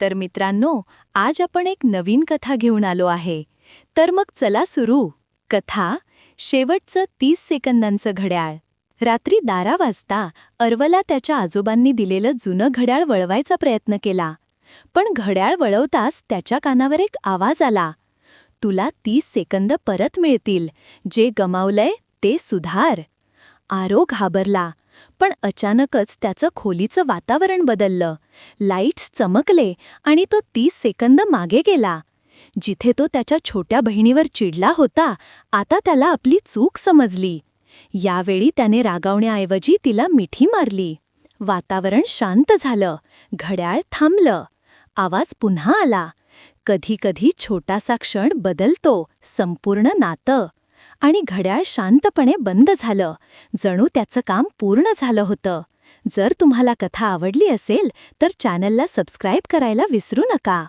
तर मित्रांनो आज आपण एक नवीन कथा घेऊन आलो आहे. तर मग चला सुरू. कथा शेवटचं तीस सेकंदांचं घड्याळ. रात्री दारा वाजता अर्वला त्याच्या आजोबांनी दिलेलं जुनं घड्याळ वळवायचा प्रयत्न केला. पण घड्याळ वळवताच त्याच्या कानावर एक आवाज आला. तुला तीस सेकंद परत मिळतील. जे गमावलंय ते सुधार. आरो घाबरला. पण अचानकच त्याचं खोलीचं वातावरण बदललं. लाईट्स चमकले आणि तो तीस सेकंद मागे गेला. जिथे तो त्याच्या छोट्या बहिणीवर चिडला होता आता त्याला आपली चूक समजली. यावेळी त्याने रागावण्याऐवजी तिला मिठी मारली. वातावरण शांत झालं. घड्याळ थांबलं. आवाज पुन्हा आला. कधी कधी छोटासा क्षण बदलतो संपूर्ण नातं. आणि घड्याळ शांतपणे बंद झालं. जणू त्याचं काम पूर्ण झालं होतं. जर तुम्हाला कथा आवडली असेल तर चॅनलला सबस्क्राईब करायला विसरू नका.